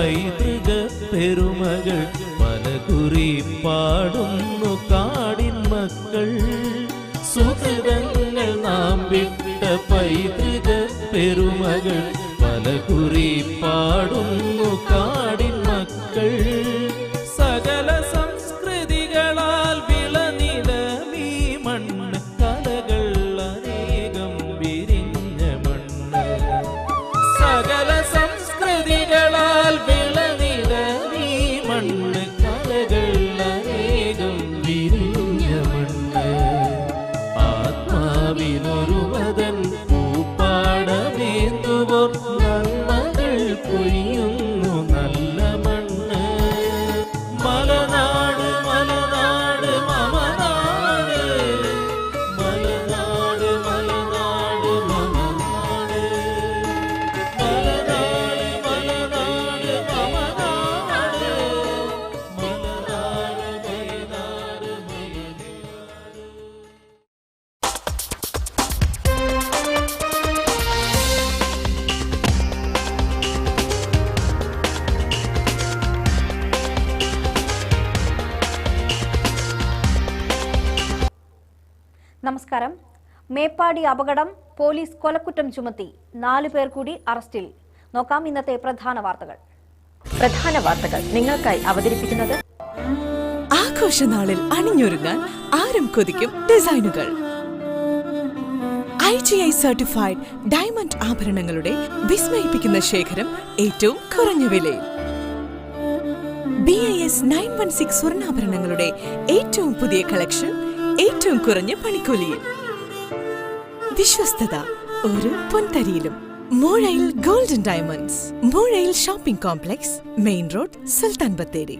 പൈതൃക പെരുമകൾ പലകുറി പാടുന്നു കാടിൻ മക്കൾ. സുഹൃതങ്ങൾ നാം വിട്ട പൈതൃക പെരുമകൾ പലകുറി പാടുന്നു കാടിൻ മേപ്പാടി അപകടം പോലീസ് കൊലക്കുറ്റം ചുമത്തി. നാലു പേർ കൂടി അറസ്റ്റിൽ. നോക്കാം ഇന്നത്തെ പ്രധാന വാർത്തകൾ. പ്രധാന വാർത്തകൾ നിങ്ങൾക്കായി അവതരിപ്പിക്കുന്നത് ആഘോഷനാളിൽ അണിഞ്ഞൊരുങ്ങാൻ ആരും കൊതിക്കും ഡിസൈനുകൾ. I G I certified diamond ആഭരണങ്ങളുടെ വിസ്മയിപ്പിക്കുന്ന ശേഖരം ഏറ്റവും കുറഞ്ഞ വിലയിൽ. B I S nine one six സ്വർണാഭരണങ്ങളുടെ ഏറ്റവും പുതിയ കളക്ഷൻ ഏറ്റവും കുറഞ്ഞ പണിക്കൂലിയിൽ. വിശ്വസ്തത ഒരു പൊൻതരിയിലും. Moozhayil golden diamonds Moozhayil shopping complex main road Sultan Bathery.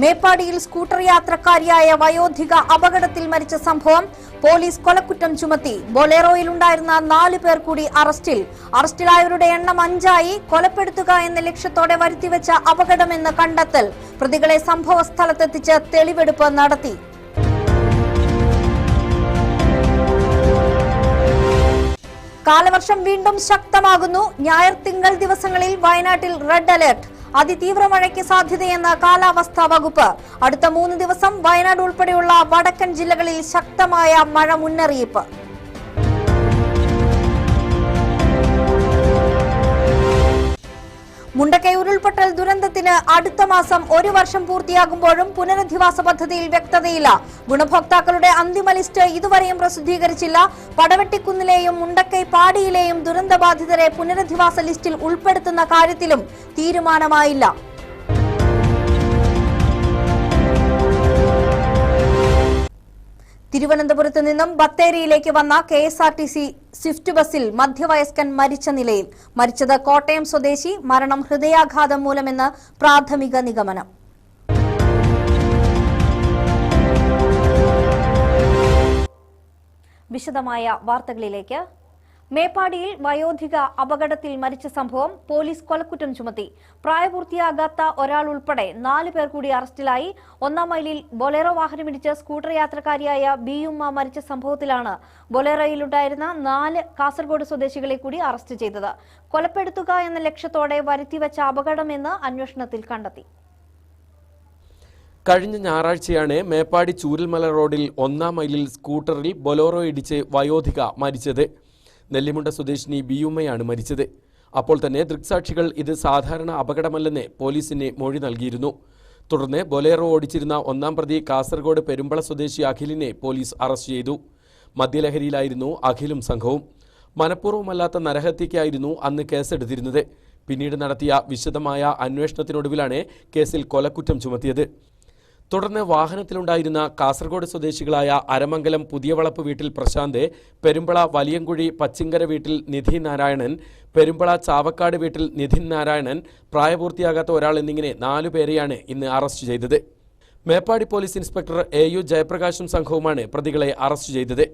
മേപ്പാടിയിൽ scooter യാത്രക്കാരിയായ വയോധിക അപകടത്തിൽ മരിച്ച സംഭവം പോലീസ് കൊലക്കുറ്റം ചുമത്തി. ബൊലേറോയിലുണ്ടായിരുന്ന നാലു പേർ കൂടി അറസ്റ്റിൽ. അറസ്റ്റിലായവരുടെ എണ്ണം അഞ്ചായി. കൊലപ്പെടുത്തുക എന്ന ലക്ഷ്യത്തോടെ വരുത്തിവെച്ച അപകടമെന്ന് കണ്ടെത്തൽ പ്രതികളെ സംഭവ സ്ഥലത്തെത്തിച്ച് തെളിവെടുപ്പ് നടത്തി. കാലവർഷം വീണ്ടും ശക്തമാകുന്നു. ഞായർ തിങ്കൾ ദിവസങ്ങളിൽ വയനാട്ടിൽ റെഡ് അലർട്ട്. അതിതീവ്ര മഴയ്ക്ക് സാധ്യതയെന്ന് കാലാവസ്ഥാ വകുപ്പ് അടുത്ത മൂന്ന് ദിവസം വയനാട് ഉൾപ്പെടെയുള്ള വടക്കൻ ജില്ലകളിൽ ശക്തമായ മഴ മുന്നറിയിപ്പ്. മുണ്ടക്കൈ ഉരുൾപൊട്ടൽ ദുരന്തത്തിന് അടുത്ത മാസം ഒരു വർഷം പൂർത്തിയാകുമ്പോഴും പുനരധിവാസ പദ്ധതിയിൽ വ്യക്തതയില്ല. ഗുണഭോക്താക്കളുടെ അന്തിമ ലിസ്റ്റ് ഇതുവരെയും പ്രസിദ്ധീകരിച്ചില്ല. പടവെട്ടിക്കുന്നിലെയും മുണ്ടക്കൈ പാടിയിലെയും ദുരന്തബാധിതരെ പുനരധിവാസ ലിസ്റ്റിൽ ഉൾപ്പെടുത്തുന്ന കാര്യത്തിലും തീരുമാനമായില്ല. തിരുവനന്തപുരത്ത് നിന്നും ബത്തേരിയിലേക്ക് വന്ന K S R T C Swift ബസ്സിൽ മധ്യവയസ്കൻ മരിച്ച നിലയിൽ. മരിച്ചത് കോട്ടയം സ്വദേശി മരണം ഹൃദയാഘാതം മൂലമെന്ന് പ്രാഥമിക നിഗമനം. വിശദമായ വാർത്തകളിലേക്ക് മേപ്പാടിയിൽ വയോധിക അപകടത്തിൽ മരിച്ച സംഭവം പോലീസ് കൊലക്കുറ്റം ചുമത്തി. പ്രായപൂർത്തിയാകാത്ത ഒരാൾ ഉൾപ്പെടെ നാല് പേർ കൂടി അറസ്റ്റിലായി. ഒന്നാം മൈലിൽ ബൊലേറോ വാഹനമിടിച്ച് സ്കൂട്ടർ യാത്രക്കാരിയായ ബിയുമ്മ മരിച്ച സംഭവത്തിലാണ് ബൊലേറോയിലുണ്ടായിരുന്ന നാല് കാസർഗോഡ് സ്വദേശികളെ കൂടി അറസ്റ്റ് ചെയ്തത്. കൊലപ്പെടുത്തുക എന്ന ലക്ഷ്യത്തോടെ വരുത്തിവച്ച അപകടമെന്ന് അന്വേഷണത്തിൽ കണ്ടെത്തി. കഴിഞ്ഞ ഞായറാഴ്ചയാണ് മേപ്പാടി ചൂരൽമല റോഡിൽ ഒന്നാം മൈലിൽ സ്കൂട്ടറിൽ ബൊലോറോ ഇടിച്ച് വയോധിക മരിച്ചത്. നെല്ലിമുണ്ട സ്വദേശിനി ബിയുമ്മയാണ് മരിച്ചത്. അപ്പോൾ തന്നെ ദൃക്സാക്ഷികൾ ഇത് സാധാരണ അപകടമല്ലെന്ന് പോലീസിന് മൊഴി നൽകിയിരുന്നു. തുടർന്ന് ബൊലേറോ ഓടിച്ചിരുന്ന ഒന്നാം പ്രതി കാസർഗോഡ് പെരുമ്പള സ്വദേശി അഖിലിനെ പോലീസ് അറസ്റ്റ് ചെയ്തു. മദ്യലഹരിയിലായിരുന്നു അഖിലും സംഘവും. മനഃപൂർവമല്ലാത്ത നരഹത്യയ്ക്കായിരുന്നു അന്ന് കേസെടുത്തിരുന്നത്. പിന്നീട് നടത്തിയ വിശദമായ അന്വേഷണത്തിനൊടുവിലാണ് കേസിൽ കൊലക്കുറ്റം ചുമത്തിയത്. തുടർന്ന് വാഹനത്തിലുണ്ടായിരുന്ന കാസർഗോഡ് സ്വദേശികളായ അരമംഗലം പുതിയവളപ്പ് വീട്ടിൽ പ്രശാന്ത് പെരുമ്പള വലിയങ്കുഴി പച്ചിങ്കര വീട്ടിൽ നിധി നാരായണൻ പെരുമ്പള ചാവക്കാട് വീട്ടിൽ നിധിൻ നാരായണൻ പ്രായപൂർത്തിയാകാത്ത ഒരാൾ എന്നിങ്ങനെ നാലു പേരെയാണ് ഇന്ന് അറസ്റ്റ് ചെയ്തത്. Meppadi police inspector A U ജയപ്രകാശും സംഘവുമാണ് പ്രതികളെ അറസ്റ്റ് ചെയ്തത്.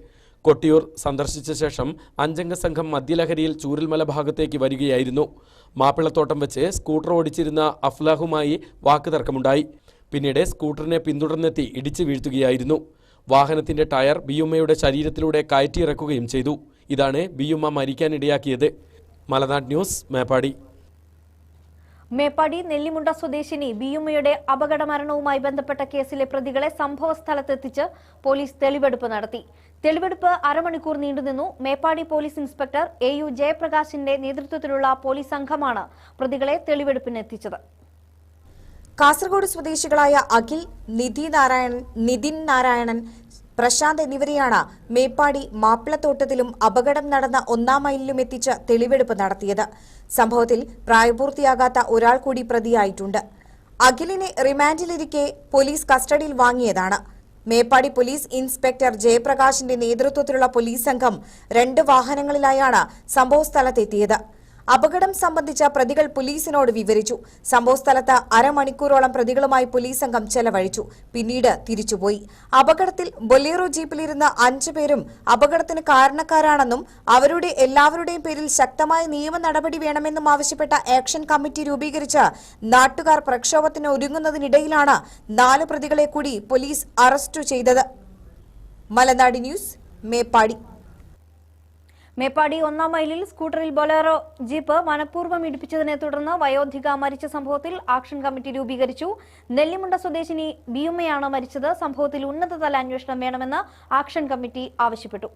കൊട്ടിയൂർ സന്ദർശിച്ച ശേഷം അഞ്ചംഗ സംഘം മദ്യലഹരിയിൽ ചൂരൽമല ഭാഗത്തേക്ക് വരികയായിരുന്നു. മാപ്പിളത്തോട്ടം വെച്ച് സ്കൂട്ടർ ഓടിച്ചിരുന്ന അഫ്ലാഹുമായി വാക്കുതർക്കമുണ്ടായി. പിന്നീട് സ്കൂട്ടറിനെ പിന്തുടർന്നെത്തി ഇടിച്ചു വീഴ്ത്തുകയായിരുന്നു. വാഹനത്തിന്റെ ടയർ ബിയുമ്മയുടെ ശരീരത്തിലൂടെ കയറ്റിയിറക്കുകയും ചെയ്തു. ഇതാണ് ബിയുമ്മ മരിക്കാനിടയാക്കിയത്. മലനാട് ന്യൂസ് മേപ്പാടി. മേപ്പാടി നെല്ലിമുണ്ട സ്വദേശിനി ബിയുമ്മയുടെ അപകട മരണവുമായി ബന്ധപ്പെട്ട കേസിലെ പ്രതികളെ സംഭവ സ്ഥലത്തെത്തിച്ച് പോലീസ് തെളിവെടുപ്പ് നടത്തി. തെളിവെടുപ്പ് അരമണിക്കൂർ നീണ്ടുനിന്നു Meppadi police inspector A U ജയപ്രകാശിന്റെ നേതൃത്വത്തിലുള്ള പോലീസ് സംഘമാണ് പ്രതികളെ തെളിവെടുപ്പിനെത്തിച്ചത്. കാസർഗോഡ് സ്വദേശികളായ അഖിൽ നിധി നാരായണൻ നിതിൻ നാരായണൻ പ്രശാന്ത് എന്നിവരെയാണ് മേപ്പാടി മാപ്പിളത്തോട്ടത്തിലും അപകടം നടന്ന ഒന്നാം മൈലിലും എത്തിച്ച് തെളിവെടുപ്പ് നടത്തിയത്. സംഭവത്തിൽ പ്രായപൂർത്തിയാകാത്ത ഒരാൾ കൂടി പ്രതിയായിട്ടുണ്ട്. അഖിലിനെ റിമാൻഡിലിരിക്കെ പോലീസ് കസ്റ്റഡിയിൽ വാങ്ങിയതാണ്. മേപ്പാടി പോലീസ് ഇൻസ്പെക്ടർ ജയപ്രകാശിന്റെ നേതൃത്വത്തിലുള്ള പോലീസ് സംഘം രണ്ട് വാഹനങ്ങളിലായാണ് സംഭവസ്ഥലത്തെത്തിയത്. അപകടം സംബന്ധിച്ച പ്രതികൾ പോലീസിനോട് വിവരിച്ചു. സംഭവസ്ഥലത്ത് അരമണിക്കൂറോളം പ്രതികളുമായി പോലീസ് സംഘം ചെലവഴിച്ചു. പിന്നീട് തിരിച്ചുപോയി. അപകടത്തിൽ ബൊലേറോ ജീപ്പിലിരുന്ന അഞ്ചു പേരും അപകടത്തിന് കാരണക്കാരാണെന്നും അവരുടെ എല്ലാവരുടെയും പേരിൽ ശക്തമായ നിയമ നടപടി വേണമെന്നും ആവശ്യപ്പെട്ട ആക്ഷൻ കമ്മിറ്റി രൂപീകരിച്ച് നാട്ടുകാർ പ്രക്ഷോഭത്തിന് ഒരുങ്ങുന്നതിനിടയിലാണ് നാല് പ്രതികളെ കൂടി പോലീസ് അറസ്റ്റ് ചെയ്തത്. മലനാട് ന്യൂസ് മേപ്പാടി. മേപ്പാടി ഒന്നാം മൈലിൽ സ്കൂട്ടറിൽ ബൊലേറോ ജീപ്പ് മനഃപൂർവം ഇടിപ്പിച്ചതിനെ തുടർന്ന് വയോധിക മരിച്ച സംഭവത്തിൽ ആക്ഷൻ കമ്മിറ്റി രൂപീകരിച്ചു. നെല്ലിമുണ്ട സ്വദേശിനി ബിയുമ്മയാണ് മരിച്ചത്. സംഭവത്തിൽ ഉന്നതതല അന്വേഷണം വേണമെന്ന് ആക്ഷൻ കമ്മിറ്റി ആവശ്യപ്പെട്ടു.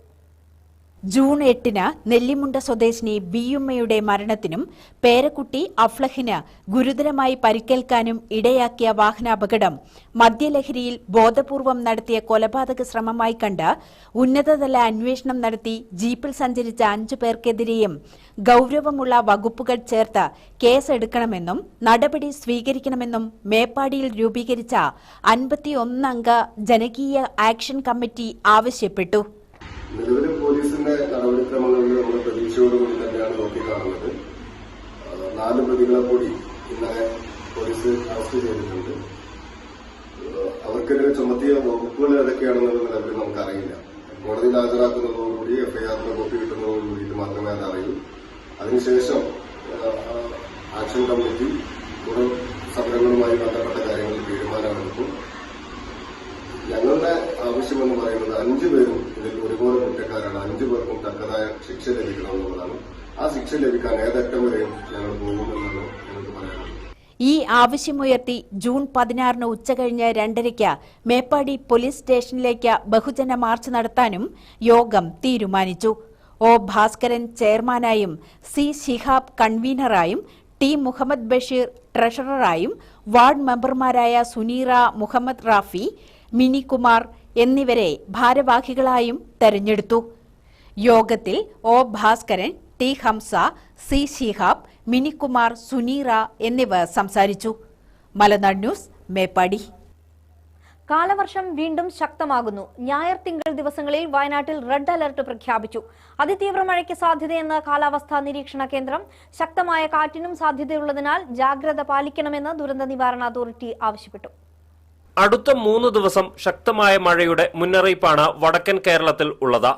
ജൂൺ എട്ടിന് നെല്ലിമുണ്ട സ്വദേശിനി ബിയുമ്മയുടെ മരണത്തിനും പേരക്കുട്ടി അഫ്ലഹിന് ഗുരുതരമായി പരിക്കേൽക്കാനും ഇടയാക്കിയ വാഹനാപകടം മദ്യലഹരിയിൽ ബോധപൂർവം നടത്തിയ കൊലപാതക ശ്രമമായി കണ്ട് ഉന്നതതല അന്വേഷണം നടത്തി ജീപ്പിൽ സഞ്ചരിച്ച അഞ്ചു പേർക്കെതിരെയും ഗൌരവമുള്ള വകുപ്പുകൾ ചേർത്ത് കേസെടുക്കണമെന്നും നടപടി സ്വീകരിക്കണമെന്നും മേപ്പാടിയിൽ രൂപീകരിച്ച അൻപത്തിയൊന്നംഗ ജനകീയ ആക്ഷൻ കമ്മിറ്റി ആവശ്യപ്പെട്ടു. നിലവിലെ പോലീസിന്റെ നടപടിക്രമങ്ങളിൽ നമ്മൾ പ്രതീക്ഷയോടുകൂടി തന്നെയാണ് നോക്കിക്കാണുന്നത്. കാണുന്നത് നാല് പ്രതികളെ കൂടി ഇന്നലെ പോലീസ് അറസ്റ്റ് ചെയ്തിട്ടുണ്ട്. അവർക്കെതിരെ ചുമത്തിയ വകുപ്പുകൾ ഏതൊക്കെയാണെന്നുള്ള നിലവിൽ നമുക്കറിയില്ല. കോടതിയിൽ ഹാജരാക്കുന്നതോടുകൂടി എഫ്ഐആറിന്റെ കോപ്പി കിട്ടുന്നതോടുകൂടി മാത്രമേ അതറിയൂ. അതിനുശേഷം ആക്ഷൻ കമ്മിറ്റി തുടർ സമരങ്ങളുമായി ബന്ധപ്പെട്ട കാര്യങ്ങളിൽ തീരുമാനമെടുക്കും. ആവശ്യമെന്ന് പറയുന്നത് അഞ്ചു പേരും ഇതിൽ ഒരുപോലെ കുറ്റക്കാരാണ്. അഞ്ചു പേർക്കും തക്കതായ ശിക്ഷ ലഭിക്കണമെന്നുള്ളതാണ്. ആ ശിക്ഷ ലഭിക്കാൻ ഏതറ്റം വരെയും ഞങ്ങൾ പോകുമെന്നാണ് ഈ ആവശ്യമുയർത്തി ജൂൺ പതിനാറിന് ഉച്ചകഴിഞ്ഞ് രണ്ടരയ്ക്ക് മേപ്പാടി പോലീസ് സ്റ്റേഷനിലേക്ക് ബഹുജന മാർച്ച് നടത്താനും യോഗം തീരുമാനിച്ചു. ഒ ഭാസ്കരൻ ചെയർമാനായും സി ശിഹാബ് കൺവീനറായും ടി മുഹമ്മദ് ബഷീർ ട്രഷററായും വാർഡ് മെമ്പർമാരായ സുനീറ മുഹമ്മദ് റാഫി മിനികുമാർ എന്നിവരെ ഭാരവാഹികളായും തെരഞ്ഞെടുത്തു. യോഗത്തിൽ O Bhaskaran T Hamsa C Shihab Minikumar Suneera എന്നിവർ സംസാരിച്ചു. മലനാട് ന്യൂസ് മേപ്പാടി. കാലവർഷം വീണ്ടും ശക്തമാകുന്നു. ഞായർ തിങ്കൾ ദിവസങ്ങളിൽ വയനാട്ടിൽ റെഡ് അലർട്ട് പ്രഖ്യാപിച്ചു. അതിതീവ്ര മഴയ്ക്ക് സാധ്യതയെന്ന് കാലാവസ്ഥാ നിരീക്ഷണ കേന്ദ്രം ശക്തമായ കാറ്റിനും സാധ്യതയുള്ളതിനാൽ ജാഗ്രത പാലിക്കണമെന്ന് ദുരന്ത നിവാരണ അതോറിറ്റി ആവശ്യപ്പെട്ടു. അടുത്ത മൂന്ന് ദിവസം ശക്തമായ മഴയുടെ മുന്നറിയിപ്പാണ് വടക്കൻ കേരളത്തിൽ ഉള്ളത്.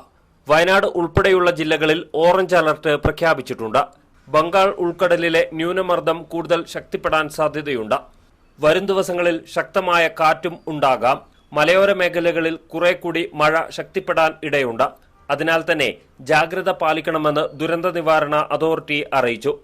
വയനാട് ഉൾപ്പെടെയുള്ള ജില്ലകളിൽ ഓറഞ്ച് അലർട്ട് പ്രഖ്യാപിച്ചിട്ടുണ്ട്. ബംഗാൾ ഉൾക്കടലിലെ ന്യൂനമർദ്ദം കൂടുതൽ ശക്തിപ്പെടാൻ സാധ്യതയുണ്ട്. വരും ദിവസങ്ങളിൽ ശക്തമായ കാറ്റും ഉണ്ടാകാം. മലയോര മേഖലകളിൽ കുറെ കൂടി മഴ ശക്തിപ്പെടാൻ ഇടയുണ്ട്. അതിനാൽ തന്നെ ജാഗ്രത പാലിക്കണമെന്ന് ദുരന്ത നിവാരണ അതോറിറ്റി അറിയിച്ചു.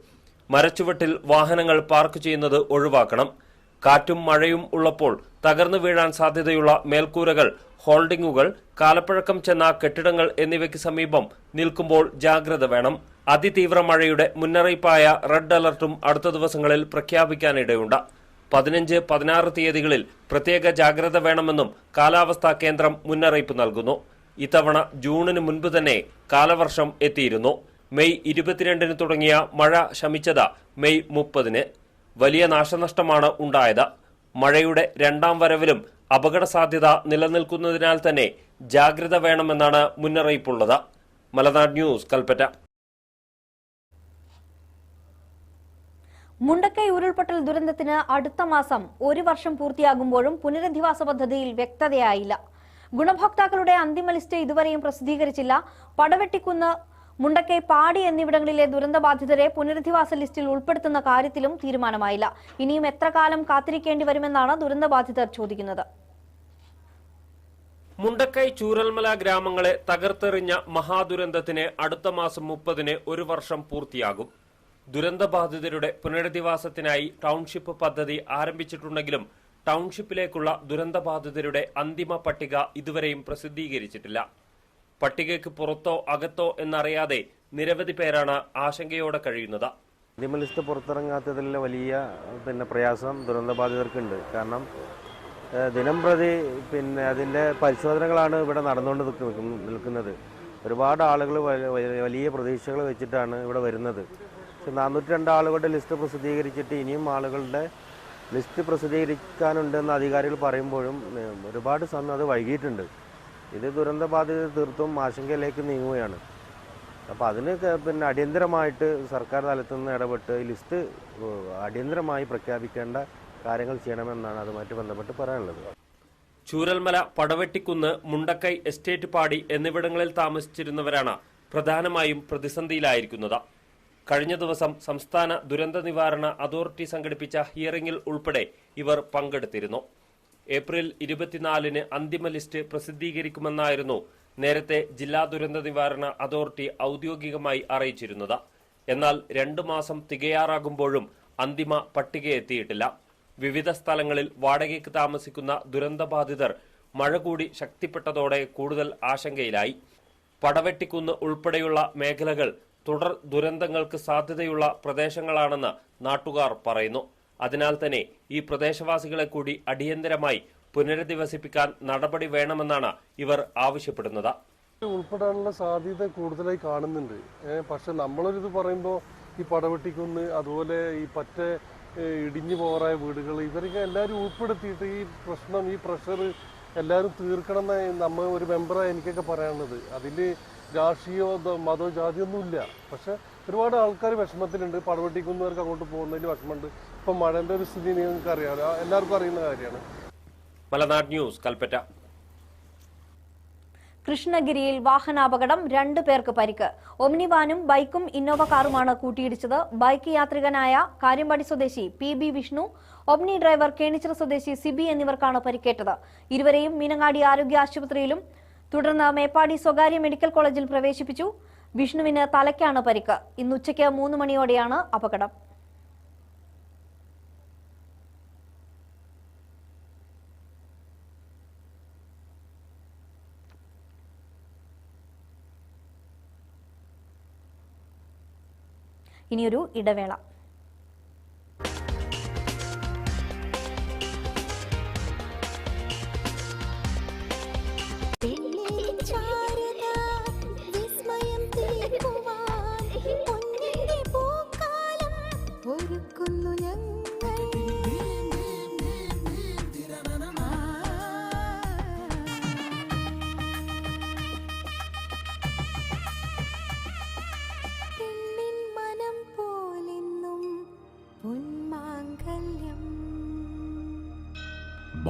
മരച്ചുവട്ടിൽ വാഹനങ്ങൾ പാർക്ക് ചെയ്യുന്നത് ഒഴിവാക്കണം. കാറ്റും മഴയും ഉള്ളപ്പോൾ തകർന്നു വീഴാൻ സാധ്യതയുള്ള മേൽക്കൂരകൾ ഹോൾഡിംഗുകൾ കാലപ്പഴക്കം ചെന്ന കെട്ടിടങ്ങൾ എന്നിവയ്ക്ക് സമീപം നിൽക്കുമ്പോൾ ജാഗ്രത വേണം. അതിതീവ്ര മഴയുടെ മുന്നറിയിപ്പായ റെഡ് അലർട്ടും അടുത്ത ദിവസങ്ങളിൽ പ്രഖ്യാപിക്കാനിടയുണ്ട്. പതിനഞ്ച് പതിനാറ് തീയതികളിൽ പ്രത്യേക ജാഗ്രത വേണമെന്നും കാലാവസ്ഥാ കേന്ദ്രം മുന്നറിയിപ്പ് നൽകുന്നു. ഇത്തവണ ജൂണിന് മുൻപ് തന്നെ കാലവർഷം എത്തിയിരുന്നു. മെയ് ഇരുപത്തിരണ്ടിന് തുടങ്ങിയ മഴ ശമിച്ചത് മെയ് മുപ്പതിന്. വലിയ നാശനഷ്ടമാണ് ഉണ്ടായത്. മഴയുടെ രണ്ടാം വരവിലും അപകട സാധ്യത നിലനിൽക്കുന്നതിനാൽ തന്നെ ജാഗ്രത വേണമെന്നാണ് മുന്നറിയിപ്പുള്ളത്. മലനാട് ന്യൂസ് കൽപ്പറ്റ. മുണ്ടക്കൈ ഉരുൾപൊട്ടൽ ദുരന്തത്തിന് അടുത്ത മാസം ഒരു വർഷം പൂർത്തിയാകുമ്പോഴും പുനരധിവാസ പദ്ധതിയിൽ വ്യക്തതയായില്ല. ഗുണഭോക്താക്കളുടെ അന്തിമ ലിസ്റ്റ് ഇതുവരെയും പ്രസിദ്ധീകരിച്ചില്ല. പടവെട്ടിക്കുന്ന് മുണ്ടക്കൈ പാടി എന്നിവിടങ്ങളിലെ ദുരന്തബാധിതരെ പുനരധിവാസ ലിസ്റ്റിൽ ഉൾപ്പെടുത്തുന്ന കാര്യത്തിലും തീരുമാനമായില്ല. ഇനിയും എത്ര കാലം കാത്തിരിക്കേണ്ടി വരുമെന്നാണ് ദുരന്തബാധിതർ ചോദിക്കുന്നത്. മുണ്ടക്കൈ ചൂരൽമല ഗ്രാമങ്ങളെ തകർത്തെറിഞ്ഞ മഹാദുരന്തത്തിന് അടുത്ത മാസം മുപ്പതിന് ഒരു വർഷം പൂർത്തിയാകും. ദുരന്തബാധിതരുടെ പുനരധിവാസത്തിനായി ടൗൺഷിപ്പ് പദ്ധതി ആരംഭിച്ചിട്ടുണ്ടെങ്കിലും ടൗൺഷിപ്പിലേക്കുള്ള ദുരന്തബാധിതരുടെ അന്തിമ പട്ടിക ഇതുവരെയും പ്രസിദ്ധീകരിച്ചിട്ടില്ല. പട്ടികയ്ക്ക് പുറത്തോ അകത്തോ എന്നറിയാതെ നിരവധി പേരാണ് ആശങ്കയോടെ കഴിയുന്നത്. അന്തിമ ലിസ്റ്റ് പുറത്തിറങ്ങാത്തതിൽ വലിയ പിന്നെ പ്രയാസം ദുരന്തബാധിതർക്കുണ്ട്. കാരണം ദിനം പ്രതി പിന്നെ അതിന്റെ പരിശോധനകളാണ് ഇവിടെ നടന്നുകൊണ്ട് നിൽക്കുന്നത്. ഒരുപാട് ആളുകൾ വലിയ പ്രതീക്ഷകൾ വെച്ചിട്ടാണ് ഇവിടെ വരുന്നത്. പക്ഷെ നാനൂറ്റി രണ്ട് ആളുകളുടെ ലിസ്റ്റ് പ്രസിദ്ധീകരിച്ചിട്ട് ഇനിയും ആളുകളുടെ ലിസ്റ്റ് പ്രസിദ്ധീകരിക്കാനുണ്ടെന്ന് അധികാരികൾ പറയുമ്പോഴും ഒരുപാട് സമയം അത് വൈകിയിട്ടുണ്ട്. ഇത് ദുരന്ത ബാധിത തീർത്തും ആശങ്കയിലേക്ക് നീങ്ങുകയാണ്. അപ്പോൾ അതിന് പിന്നെ അടിയന്തരമായിട്ട് സർക്കാർ തലത്തിൽ നിന്ന് ഇടപെട്ട് ലിസ്റ്റ് അടിയന്തരമായി പ്രഖ്യാപിക്കേണ്ട കാര്യങ്ങൾ ചെയ്യണമെന്നാണ് അതുമായിട്ട് ബന്ധപ്പെട്ട് പറയാനുള്ളത്. ചൂരൽമല പടവെട്ടിക്കുന്ന് മുണ്ടക്കൈ എസ്റ്റേറ്റ് പാടി എന്നിവിടങ്ങളിൽ താമസിച്ചിരുന്നവരാണ് പ്രധാനമായും പ്രതിസന്ധിയിലായിരിക്കുന്നത്. കഴിഞ്ഞ ദിവസം സംസ്ഥാന ദുരന്ത നിവാരണ അതോറിറ്റി സംഘടിപ്പിച്ച ഹിയറിംഗിൽ ഉൾപ്പെടെ ഇവർ പങ്കെടുത്തിരുന്നു. ഏപ്രിൽ ഇരുപത്തിനാലിന് അന്തിമ ലിസ്റ്റ് പ്രസിദ്ധീകരിക്കുമെന്നായിരുന്നു നേരത്തെ ജില്ലാ ദുരന്ത നിവാരണ അതോറിറ്റി ഔദ്യോഗികമായി അറിയിച്ചിരുന്നത്. എന്നാൽ രണ്ടു മാസം തികയാറാകുമ്പോഴും അന്തിമ പട്ടിക എത്തിയിട്ടില്ല. വിവിധ സ്ഥലങ്ങളിൽ വാടകയ്ക്ക് താമസിക്കുന്ന ദുരന്തബാധിതർ മഴ കൂടി ശക്തിപ്പെട്ടതോടെ കൂടുതൽ ആശങ്കയിലായി. പടവെട്ടിക്കുന്ന് ഉൾപ്പെടെയുള്ള മേഖലകൾ തുടർ ദുരന്തങ്ങൾക്ക് സാധ്യതയുള്ള പ്രദേശങ്ങളാണെന്ന് നാട്ടുകാർ പറയുന്നു. അതിനാൽ തന്നെ ഈ പ്രദേശവാസികളെ കൂടി അടിയന്തരമായി പുനരധിവസിപ്പിക്കാൻ നടപടി വേണമെന്നാണ് ഇവർ ആവശ്യപ്പെടുന്നത്. ഉൾപ്പെടാനുള്ള സാധ്യത കൂടുതലായി കാണുന്നുണ്ട്. പക്ഷെ നമ്മളൊരിത് പറയുമ്പോൾ ഈ പടവെട്ടിക്കുന്ന് അതുപോലെ ഈ പറ്റ ഇടിഞ്ഞു പോറായ വീടുകൾ ഇവരൊക്കെ എല്ലാവരും ഉൾപ്പെടുത്തിയിട്ട് ഈ പ്രശ്നം ഈ പ്രഷർ എല്ലാവരും തീർക്കണം എന്ന് നമ്മൾ ഒരു മെമ്പറായി എനിക്കൊക്കെ പറയാനുള്ളത്. അതിൽ രാഷ്ട്രീയമോ മതോ ജാതിയൊന്നുമില്ല. പക്ഷെ ഒരുപാട് ആൾക്കാർ വിഷമത്തിലുണ്ട്. പടവെട്ടിക്കുന്നവർക്ക് അങ്ങോട്ട് പോകുന്നതിൽ വിഷമമുണ്ട്. ഇപ്പം മഴന്റെ ഒരു സ്ഥിതി നിങ്ങൾക്ക് അറിയാം എല്ലാവർക്കും അറിയുന്ന കാര്യമാണ്. മലനാട് ന്യൂസ് കൽപ്പറ്റ. കൃഷ്ണഗിരിയിൽ വാഹനാപകടം രണ്ടു പേർക്ക് പരിക്ക്. ഒമ്നിവാനും ബൈക്കും ഇന്നോവ കാറുമാണ് കൂട്ടിയിടിച്ചത്. ബൈക്ക് യാത്രികനായ കാര്യമ്പാടി സ്വദേശി P B Vishnu Omni driver Kenichira സ്വദേശി സിബി എന്നിവർക്കാണ് പരിക്കേറ്റത്. ഇരുവരെയും മീനങ്ങാടി ആരോഗ്യ ആശുപത്രിയിലും തുടർന്ന് മേപ്പാടി സ്വകാര്യ മെഡിക്കൽ കോളേജിൽ പ്രവേശിപ്പിച്ചു. വിഷ്ണുവിന് തലയ്ക്കാണ് പരിക്ക്. ഇന്ന് ഉച്ചയ്ക്ക് മൂന്ന് മണിയോടെയാണ് അപകടം. ഇനിയൊരു ഇടവേള. ഒരുക്കുന്നു ഞങ്ങൾ.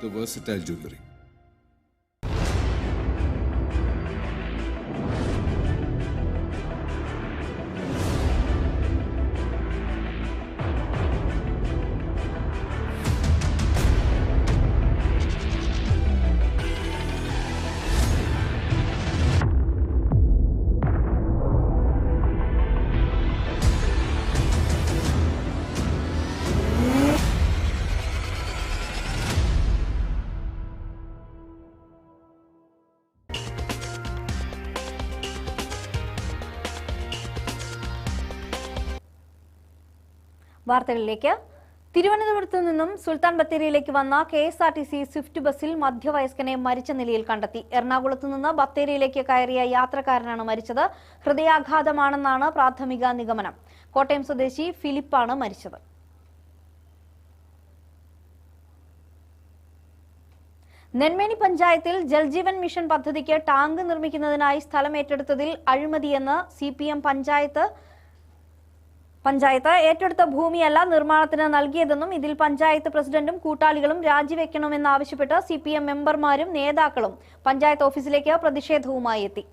the versatile jewelry. വാർത്തകളിലേക്ക്. തിരുവനന്തപുരത്ത് നിന്നും സുൽത്താൻ ബത്തേരിയിലേക്ക് വന്ന K S R T C Swift ബസ്സിൽ മധ്യവയസ്കനെ മരിച്ച നിലയിൽ കണ്ടെത്തി. എറണാകുളത്ത് നിന്ന് ബത്തേരിയിലേക്ക് കയറിയ യാത്രക്കാരനാണ് മരിച്ചത്. ഹൃദയാഘാതമാണെന്നാണ് പ്രാഥമിക നിഗമനം. കോട്ടയം സ്വദേശി ഫിലിപ്പാണ് മരിച്ചത്. നെന്മേനി പഞ്ചായത്തിൽ ജൽജീവൻ മിഷൻ പദ്ധതിക്ക് ടാങ്ക് നിർമ്മിക്കുന്നതിനായി സ്ഥലം ഏറ്റെടുത്തതിൽ അഴിമതിയെന്ന് സി പഞ്ചായത്ത് പഞ്ചായത്ത് ഏറ്റെടുത്ത ഭൂമിയല്ല നിർമ്മാണത്തിന് നൽകിയതെന്നും ഇതിൽ പഞ്ചായത്ത് പ്രസിഡന്റും കൂട്ടാളികളും രാജിവെക്കണമെന്നാവശ്യപ്പെട്ട് സി പി എം മെമ്പർമാരും നേതാക്കളും പഞ്ചായത്ത് ഓഫീസിലേക്ക് പ്രതിഷേധവുമായി എത്തി.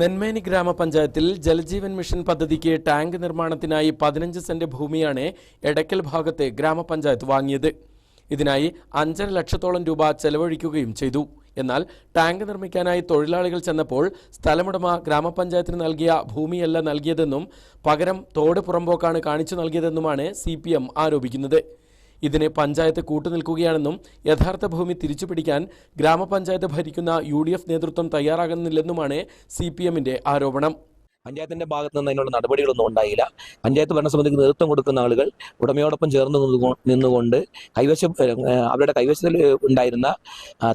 നെന്മേനി ഗ്രാമപഞ്ചായത്തിൽ ജലജീവൻ മിഷൻ പദ്ധതിക്ക് ടാങ്ക് നിർമ്മാണത്തിനായി പതിനഞ്ച് സെന്റ് ഭൂമിയാണ് എടക്കൽ ഭാഗത്തെ ഗ്രാമപഞ്ചായത്ത് വാങ്ങിയത്. ഇതിനായി അഞ്ചര ലക്ഷത്തോളം രൂപ ചെലവഴിക്കുകയും ചെയ്തു. എന്നാൽ ടാങ്ക് നിർമ്മിക്കാനായി തൊഴിലാളികൾ ചെന്നപ്പോൾ സ്ഥലമുടമ ഗ്രാമപഞ്ചായത്തിന് നൽകിയ ഭൂമിയല്ല നൽകിയതെന്നും പകരം തോട് പുറമ്പോക്കാണ് കാണിച്ചു നൽകിയതെന്നുമാണ് സി ആരോപിക്കുന്നത്. ഇതിനെ പഞ്ചായത്ത് കൂട്ടുനിൽക്കുകയാണെന്നും യഥാർത്ഥ ഭൂമി തിരിച്ചുപിടിക്കാൻ ഗ്രാമപഞ്ചായത്ത് ഭരിക്കുന്ന യു നേതൃത്വം തയ്യാറാകുന്നില്ലെന്നുമാണ് സി ആരോപണം. പഞ്ചായത്തിന്റെ ഭാഗത്ത് നിന്ന് അതിനുള്ള നടപടികളൊന്നും ഉണ്ടായില്ല. പഞ്ചായത്ത് ഭരണസമിതിക്ക് നേതൃത്വം കൊടുക്കുന്ന ആളുകൾ ഉടമയോടൊപ്പം ചേർന്ന് നിന്നുകൊണ്ട് കൈവശ അവരുടെ കൈവശത്തിൽ ഉണ്ടായിരുന്ന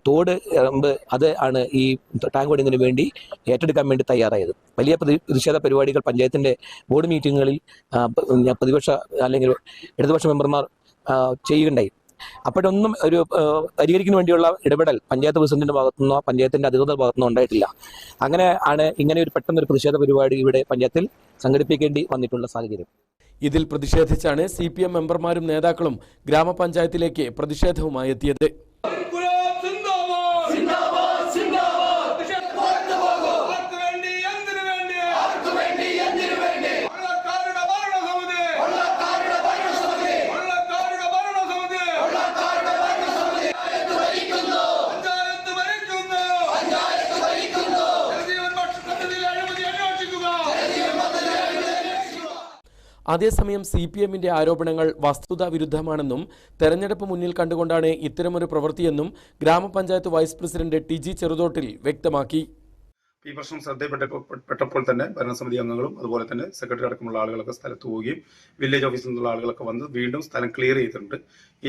തോട് എറമ്പ് അത് ആണ് ഈ ടാങ്ക് ഓടിങ്ങിന് വേണ്ടി ഏറ്റെടുക്കാൻ വേണ്ടി തയ്യാറായത്. വലിയ പ്രതി- പ്രതിഷേധ പരിപാടികൾ പഞ്ചായത്തിന്റെ ബോർഡ് മീറ്റിങ്ങുകളിൽ പ്രതിപക്ഷ അല്ലെങ്കിൽ ഇടതുപക്ഷ മെമ്പർമാർ ചെയ്യുകയുണ്ടായി. അപ്പോഴൊന്നും ഒരു പരിഹരിക്കുന്ന വേണ്ടിയുള്ള ഇടപെടൽ പഞ്ചായത്ത് പ്രസിഡന്റിന്റെ ഭാഗത്തുനിന്നോ പഞ്ചായത്തിന്റെ അധികൃതർ ഭാഗത്തുനിന്നോ ഉണ്ടായിട്ടില്ല. അങ്ങനെ ആണ് ഇങ്ങനെ ഒരു പെട്ടെന്നൊരു പ്രതിഷേധ പരിപാടി ഇവിടെ പഞ്ചായത്തിൽ സംഘടിപ്പിക്കേണ്ടി വന്നിട്ടുള്ള സാഹചര്യം. ഇതിൽ പ്രതിഷേധിച്ചാണ് സി പി എം മെമ്പർമാരും നേതാക്കളും ഗ്രാമപഞ്ചായത്തിലേക്ക് പ്രതിഷേധവുമായി എത്തിയത്. അതേസമയം സി പി എമ്മിന്റെ ആരോപണങ്ങൾ വസ്തുതാ വിരുദ്ധമാണെന്നും തെരഞ്ഞെടുപ്പ് മുന്നിൽ കണ്ടുകൊണ്ടാണ് ഇത്തരമൊരു പ്രവൃത്തിയെന്നും ഗ്രാമപഞ്ചായത്ത് vice president T G Cheruthottil വ്യക്തമാക്കി. ഈ പ്രശ്നം ശ്രദ്ധയിൽപ്പെട്ടപ്പോൾ പെട്ടപ്പോൾ തന്നെ ഭരണസമിതി അംഗങ്ങളും അതുപോലെ തന്നെ സെക്രട്ടറി അടക്കമുള്ള ആളുകളൊക്കെ സ്ഥലത്ത് പോവുകയും വില്ലേജ് ഓഫീസിൽ നിന്നുള്ള ആളുകളൊക്കെ വന്ന് വീണ്ടും സ്ഥലം ക്ലിയർ ചെയ്തിട്ടുണ്ട്.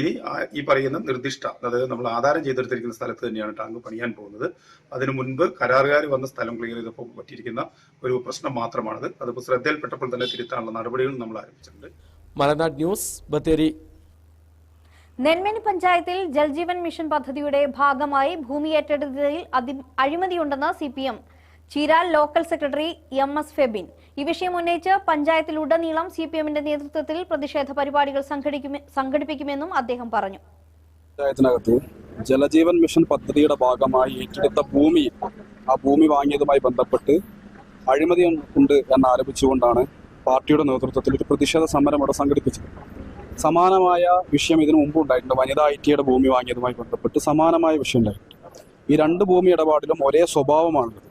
ഇനി ഈ പറയുന്ന നിർദ്ദിഷ്ട അതായത് നമ്മൾ ആധാരം ചെയ്തെടുത്തിരിക്കുന്ന സ്ഥലത്ത് തന്നെയാണ് ടാങ്ക് പണിയാൻ പോകുന്നത്. അതിനു മുൻപ് കരാറുകാർ വന്ന് സ്ഥലം ക്ലിയർ ചെയ്തപ്പോൾ പറ്റിയിരിക്കുന്ന ഒരു പ്രശ്നം മാത്രമാണത്. അതിപ്പോൾ ശ്രദ്ധയിൽപ്പെട്ടപ്പോൾ തന്നെ തിരുത്താനുള്ള നടപടികൾ നമ്മൾ ആരംഭിച്ചിട്ടുണ്ട്. മലനാട് ന്യൂസ് ബത്തേരി. നെന്മേനി പഞ്ചായത്തിൽ ജൽജീവൻ മിഷൻ പദ്ധതിയുടെ ഭാഗമായി ഭൂമി ഏറ്റെടുത്തതിൽ അതി അഴിമതിയുണ്ടെന്ന് C P M. Cheeral local secretary M S Febin. ഈ വിഷയം ഉന്നയിച്ച് പഞ്ചായത്തിലുടനീളം സി പി എമ്മിന്റെ നേതൃത്വത്തിൽ പ്രതിഷേധ പരിപാടികൾ സംഘടിപ്പിക്കുമെന്നും അദ്ദേഹം പറഞ്ഞു. പഞ്ചായത്തിനകത്ത് ജലജീവൻ മിഷൻ പദ്ധതിയുടെ ഭാഗമായി ഏറ്റെടുത്ത ഭൂമി ആ ഭൂമി വാങ്ങിയതുമായി ബന്ധപ്പെട്ട് അഴിമതി ഉണ്ട് എന്നാരോപിച്ചുകൊണ്ടാണ് പാർട്ടിയുടെ നേതൃത്വത്തിൽ ഒരു പ്രതിഷേധ സമരം ഇവിടെ സംഘടിപ്പിച്ചത്. സമാനമായ വിഷയം ഇതിനു മുമ്പ് ഉണ്ടായിട്ടുണ്ട്. വനിതാ ഐ ടിയുടെ ഭൂമി വാങ്ങിയതുമായി ബന്ധപ്പെട്ട് സമാനമായ വിഷയം ഉണ്ടായിട്ടുണ്ട്. ഈ രണ്ട് ഭൂമി ഇടപാടിലും ഒരേ സ്വഭാവമാണുള്ളത്.